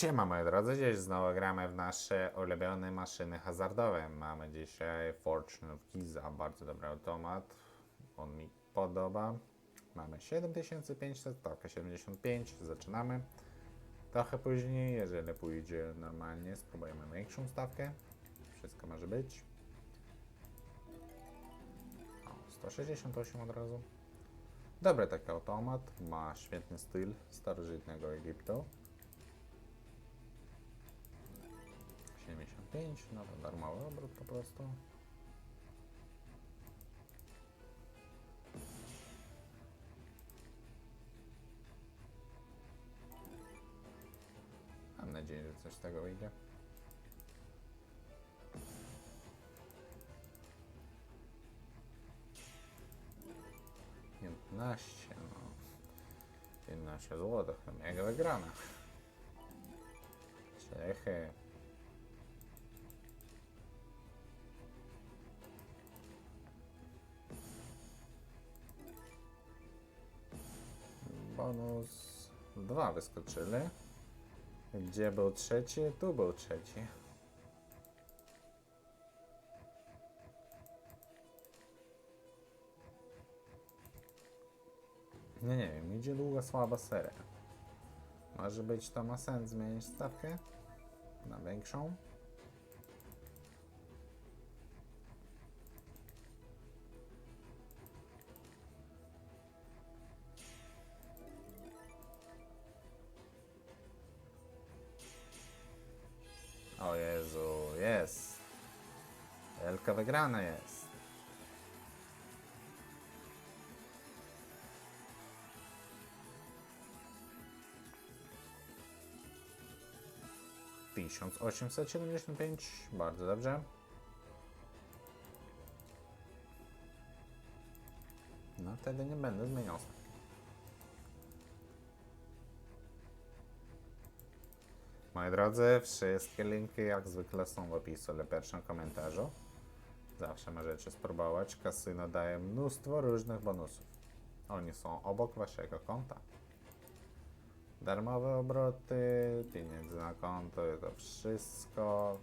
Siema moi drodzy, dziś znowu gramy w nasze ulubione maszyny hazardowe. Mamy dzisiaj Fortune of Giza, bardzo dobry automat, on mi podoba. Mamy 7500, stawka 75, zaczynamy. Trochę później, jeżeli pójdzie normalnie, spróbujemy większą stawkę. Wszystko może być. O, 168 od razu. Dobry taki automat, ma świetny styl starożytnego Egiptu. 75, no to darmowy obrót po prostu. Mam nadzieję, że coś z tego wyjdzie. Piętnaście, no. 15 zł, mega wygrana. Bonus dwa wyskoczyli. Gdzie był trzeci? Tu był trzeci. Nie, nie wiem, idzie długa, słaba seria. Może być to ma sens zmienić stawkę na większą. Wielka wygrana jest. Tysiąc osiemset siedemdziesiąt pięć, bardzo dobrze. No wtedy nie będę zmieniał. Moi drodzy, wszystkie linki jak zwykle są w opisu lub pierwszym komentarzu. Zawsze możecie spróbować. Kasyno daje mnóstwo różnych bonusów. Oni są obok waszego konta. Darmowe obroty, pieniędzy na konto to wszystko.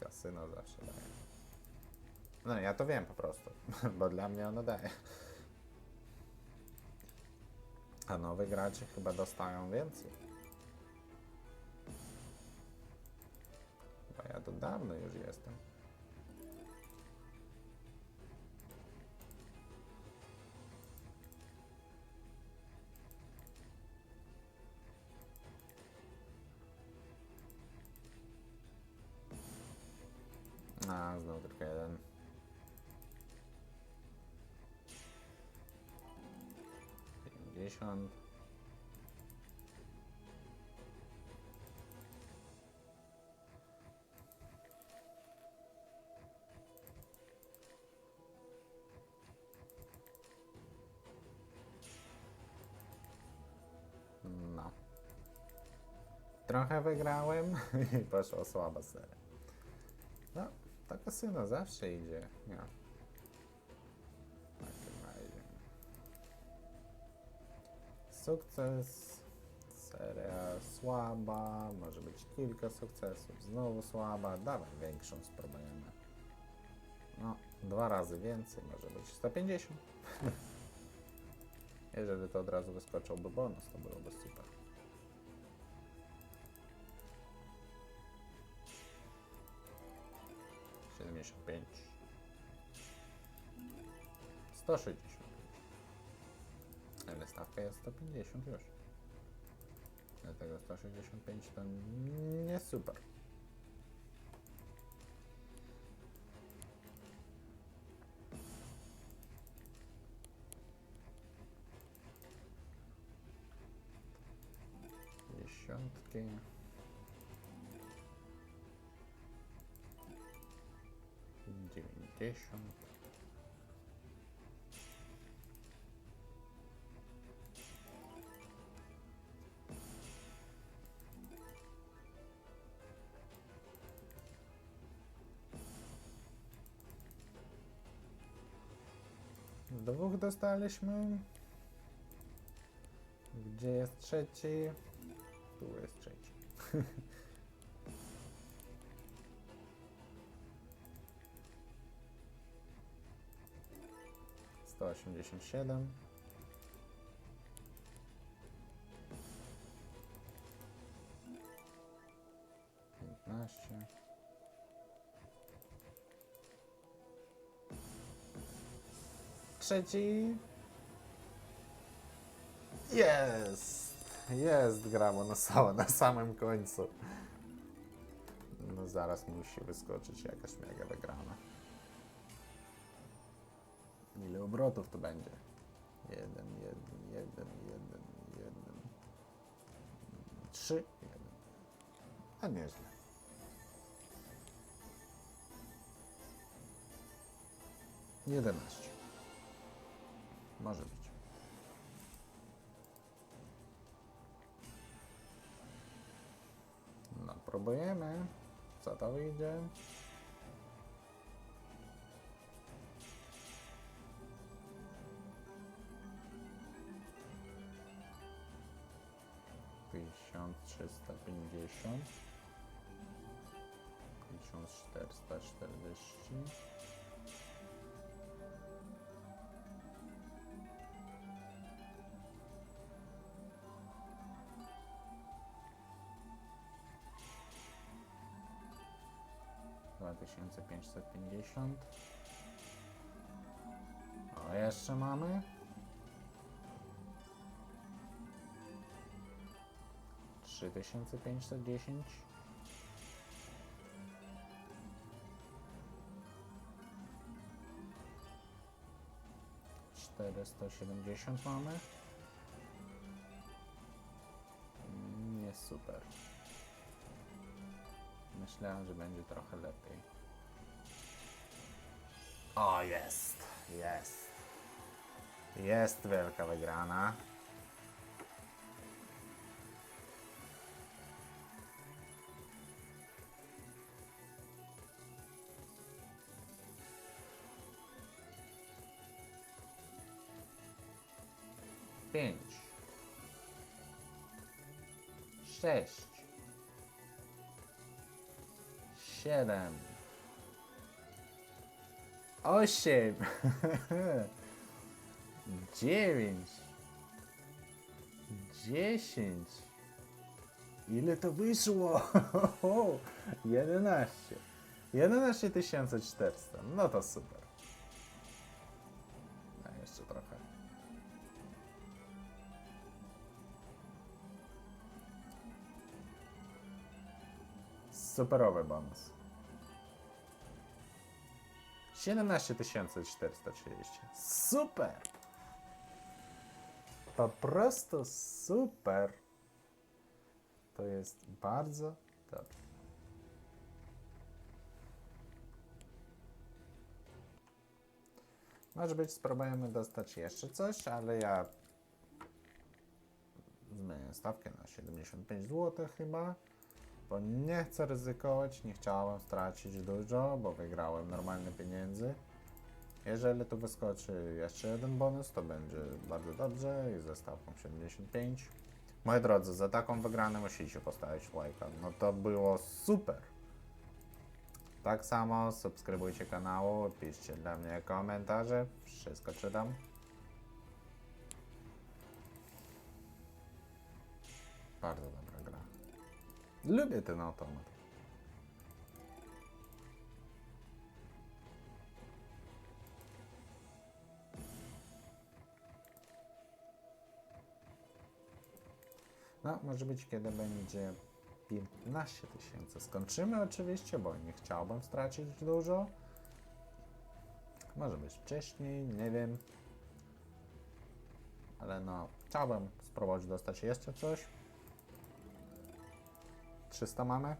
Kasyno zawsze daje. No ja to wiem po prostu, bo dla mnie ono daje. A nowi gracze chyba dostają więcej. Bo ja to dawno już jestem. 80. No. Trochę wygrałem i poszła słaba seria. No, to kasyno zawsze idzie. Ja. Sukces. Seria słaba. Może być kilka sukcesów. Znowu słaba. Dawaj większą spróbujemy. No, dwa razy więcej. Może być 150. Jeżeli to od razu wyskoczyłby bonus, to byłoby super. Siedemdziesiąt pięć. Sto sześćdziesiąt stawka jest 150 już. Dlatego 165 to nie super. Dziesiątki. Dziewięćdziesiąt. Dwóch dostaliśmy. Gdzie jest trzeci? Tu jest trzeci. Sto osiemdziesiąt siedem. Piętnaście. Trzeci. Jest! Jest gra bonusowa na samym końcu. No zaraz musi wyskoczyć jakaś mega wygrana. Ile obrotów to będzie? Jeden, jeden, jeden, jeden, jeden. Trzy, jeden. A nieźle. Jedenaście. Może być. No, próbujemy. Co to wyjdzie? Pięćdziesiąt, trzysta pięćdziesiąt. Tysiąc czterysta czterdzieści. Dwa tysiące pięćset pięćdziesiąt. O, jeszcze mamy. Trzy tysiące pięćset dziesięć. Czterysta siedemdziesiąt mamy. Mm, Nie super. Myślałem, że będzie trochę lepiej. O, jest! Jest! Jest wielka wygrana. Pięć. Sześć. Siedem. Osiem. Dziewięć. Dziesięć. Ile to wyszło? Jedenaście. Jedenaście tysięcy czterysta. No to super. A jeszcze trochę. Superowy bonus. 17 430. Super! Po prostu super. To jest bardzo dobrze. Może być, spróbujemy dostać jeszcze coś, ale ja zmienię stawkę na 75 zł chyba, bo nie chcę ryzykować, nie chciałem stracić dużo, bo wygrałem normalne pieniędzy. Jeżeli tu wyskoczy jeszcze jeden bonus, to będzie bardzo dobrze i ze stawką 75. Moi drodzy, za taką wygraną musicie postawić łajka. No to było super. Tak samo subskrybujcie kanał, piszcie dla mnie komentarze, wszystko czytam. Bardzo dobra gra. Lubię ten automat. No, może być kiedy będzie 15 tysięcy. Skończymy oczywiście, bo nie chciałbym stracić dużo. Może być wcześniej, nie wiem. Ale no, chciałbym spróbować dostać jeszcze coś. 300 mamy.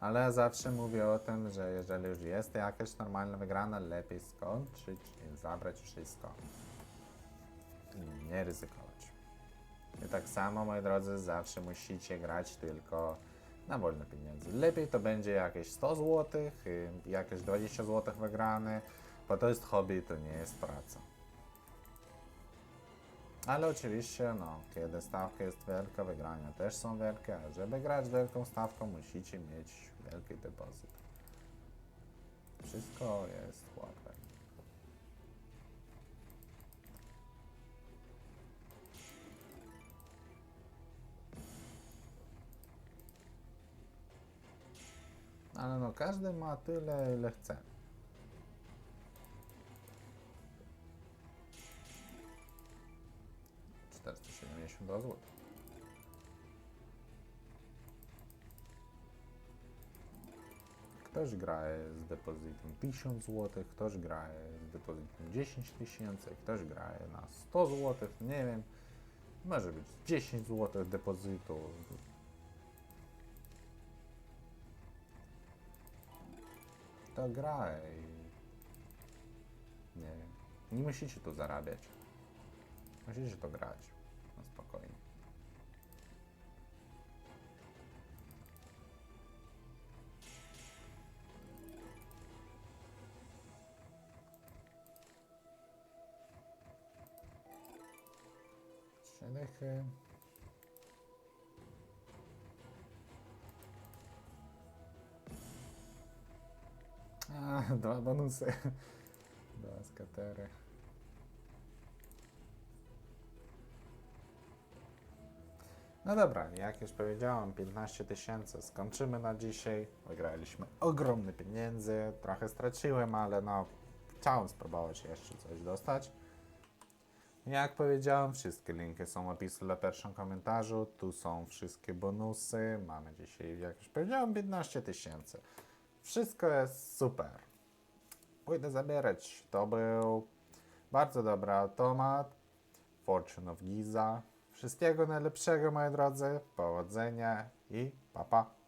Ale zawsze mówię o tym, że jeżeli już jest jakaś normalna wygrana, lepiej skończyć i zabrać wszystko. I nie ryzykować. I tak samo, moi drodzy, zawsze musicie grać tylko na wolne pieniądze. Lepiej to będzie jakieś 100 zł, jakieś 20 zł wygrane, bo to jest hobby, to nie jest praca. Ale oczywiście, no, kiedy stawka jest wielka, wygrania też są wielkie, a żeby grać wielką stawką, musicie mieć wielki depozyt. Wszystko jest łatwe. Ale no, każdy ma tyle, ile chce. Dwa zł. Ktoś gra z depozytem 1000 zł, ktoś gra z depozytem 10 tysięcy, ktoś gra na 100 zł, nie wiem. Może być 10 zł depozytu. To gra i nie wiem. Nie musicie tu zarabiać. Musicie to grać na spokojnie. Trzy dychy. A, dwa bonusy. Dwa No dobra, jak już powiedziałem, 15 tysięcy. Skończymy na dzisiaj. Wygraliśmy ogromne pieniędzy. Trochę straciłem, ale no, chciałem spróbować jeszcze coś dostać. Jak powiedziałem, wszystkie linki są w opisie na pierwszym komentarzu. Tu są wszystkie bonusy. Mamy dzisiaj, jak już powiedziałem, 15 tysięcy. Wszystko jest super. Pójdę zabierać. To był bardzo dobry automat. Fortune of Giza. Wszystkiego najlepszego, moi drodzy. Powodzenia i papa. Pa.